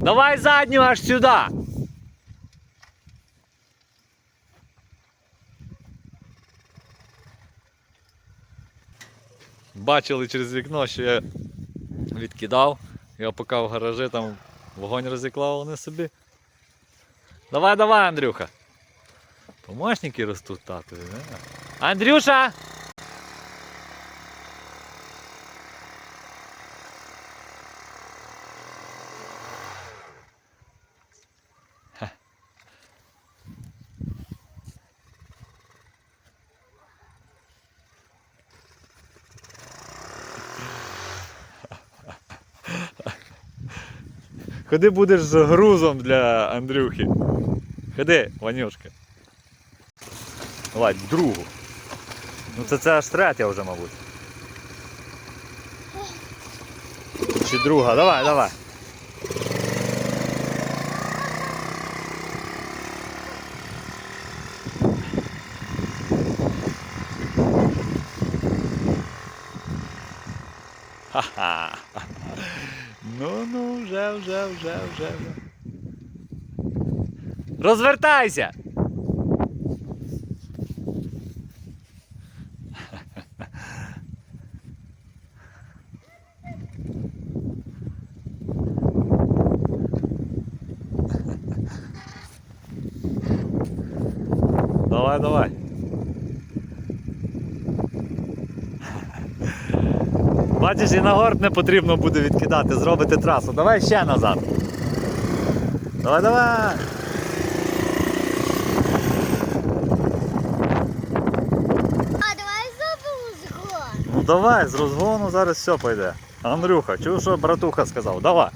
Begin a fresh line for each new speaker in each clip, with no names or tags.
Давай задню аж сюди. Бачили через вікно, що я відкидав. Я поки в гаражі там вогонь розіклав, вони собі. Давай, давай, Андрюха. Помощники ростуть татові, не? Андрюша! Ходи будеш з грузом для Андрюхи. Ходи, Ванюшка. Давай, другу. Ну це, це аж третя вже, мабуть. Чи друга, давай, давай. Ха-ха. Ну, ну, вже, вже, вже, вже. Розвертайся! Давай, давай. Бачиш, і на горб не потрібно буде відкидати, зробити трасу. Давай ще назад. Давай, давай.
А давай зробимо згон.
Ну давай, з розгону зараз все пойде. Андрюха, чув, що братуха сказав? Давай.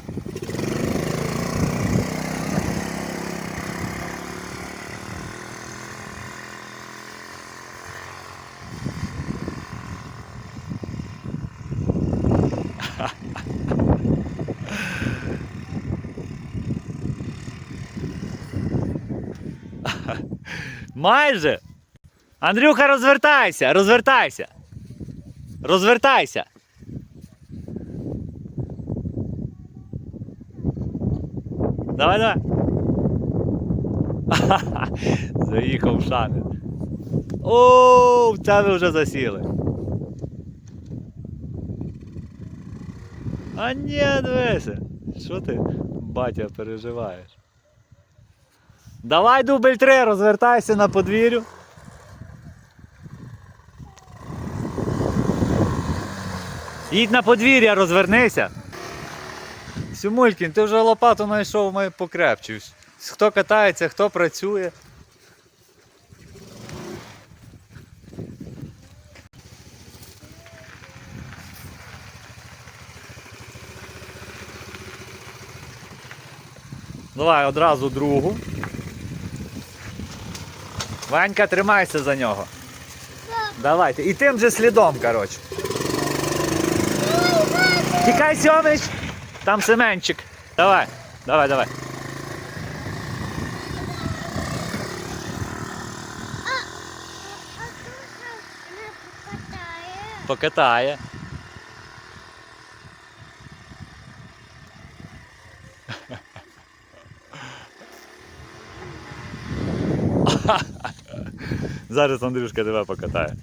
Майже. Андрюха, розвертайся, розвертайся. Розвертайся. Давай, давай. Заїхав шанець. О, в тебе вже засіли. А ні, дивися. Що ти, батя, переживаєш? Давай дубль 3, розвертайся на подвір'ю. Їдь на подвір'я, розвернися. Сюмулькін, ти вже лопату знайшов ми покрепче. Хто катається, хто працює. Давай одразу другу. Ванька, тримайся за нього. Давайте. І тим же слідом, коротше. Тікай, Сьомич! Там Семенчик. Давай, давай, давай.
Покатає.
Покатає. Зараз Андрюшка тебе покатає.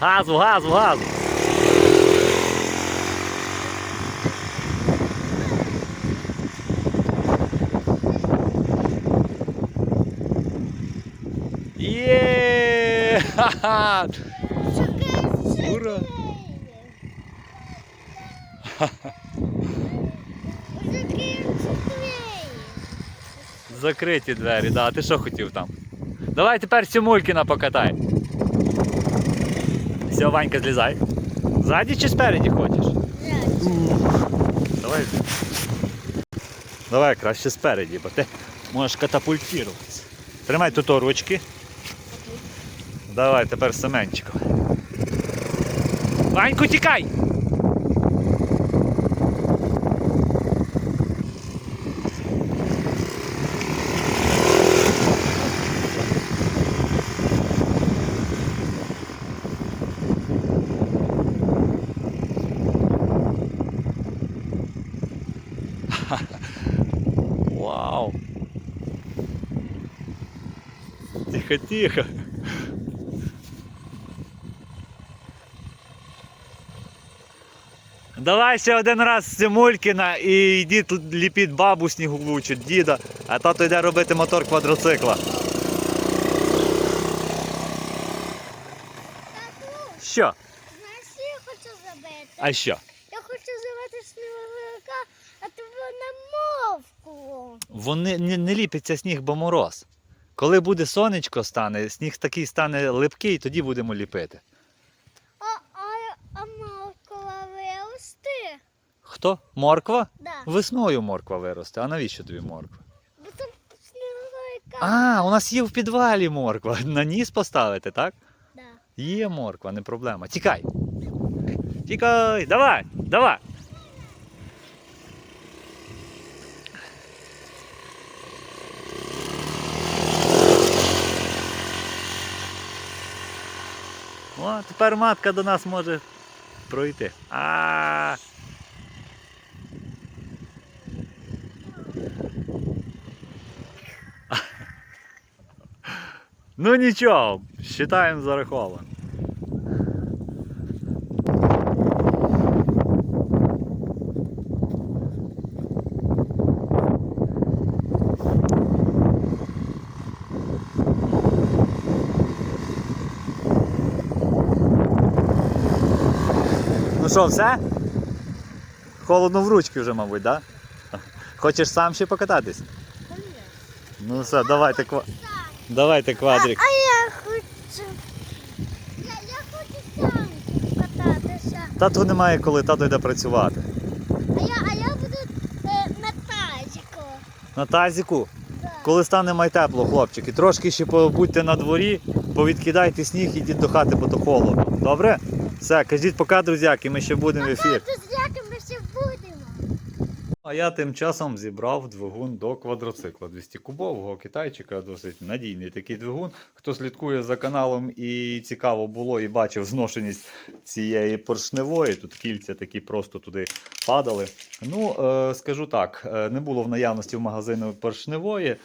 Газу, газу, газу. Є! Ха-ха! Ура! Закриті двері, да. Ти що хотів там? Давай тепер Сімулькіна покатай. Все, Ванька, злізай. Ззаді чи спереді хочеш? Давай. Давай краще спереді, бо ти можеш катапультуватися. Тримай тут ручки. Давай тепер Семенчиком. Ваньку, тікай! Вау! Тихо, Давай один раз Симулькіна і йдіть ліпіть бабу снігову чи діда, а тато йде робити мотор квадроцикла.
Тату,
Що?
знаєш, що я хочу зробити?
А що?
Я хочу зробити сніговика, а то на мовку.
Вони не, не ліпиться сніг, бо мороз. Коли буде сонечко стане, сніг такий стане липкий, тоді будемо ліпити.
А, а, а мовкова вирости?
Хто? Морква?
Да.
Весною морква виросте. А навіщо тобі морква?
Бо там.
А, у нас є в підвалі морква. На ніс поставити, так?
Да.
Є морква, не проблема. Тікай. Тікай, давай, давай. О, тепер матка до нас може пройти. А. Ну нічого, вважаємо зараховано. Ну що, все? Холодно в ручки вже, мабуть, так? Да? Хочеш сам ще покататись? Ну все, давайте, ква... давайте квадрик.
А я хочу. Я, я хочу сам кататися.
Тату немає коли, тато йде працювати.
А я, а я буду е, на тазіку.
На тазіку,
Да.
коли стане май тепло, хлопчики, трошки ще побудьте на дворі, повідкидайте сніг, ідіть до хати, бо то холодно. Добре? Все, кажіть пока, друзяки, ми ще будемо в ефір.
Тату, з яким ми ще будемо?
А я тим часом зібрав двигун до квадроцикла 200 кубового китайчика, досить надійний такий двигун. Хто слідкує за каналом і цікаво було і бачив зношеність цієї поршневої, тут кільця такі просто туди падали. Ну, е, скажу так, е, не було в наявності в магазину поршневої. Е,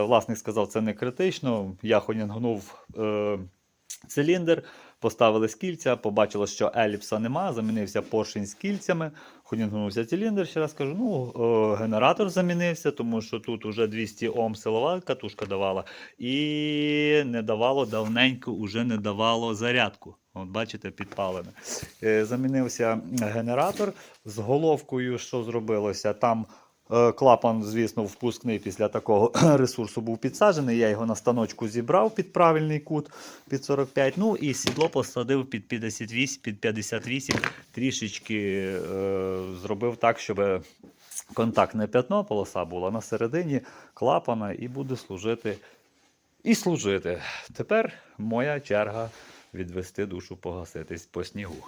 власник сказав, це не критично. Я хонінгнув е, циліндр. Поставили з кільця, побачило, що еліпса нема, замінився поршень з кільцями, хонінгнувся циліндр, ще раз кажу, ну, е, генератор замінився, тому що тут вже 200 Ом силова катушка давала, і не давало давненько, уже не давало зарядку. От бачите, підпалене. Е, Замінився генератор з головкою, що зробилося. Там Клапан, звісно, впускний після такого ресурсу був підсаджений. Я його на станочку зібрав під правильний кут під 45. Ну і сідло посадив під 58, під 58. Трішечки е, зробив так, щоб контактне п'ятно, полоса була на середині клапана і буде служити. І служити. Тепер моя черга відвести душу погаситись по снігу.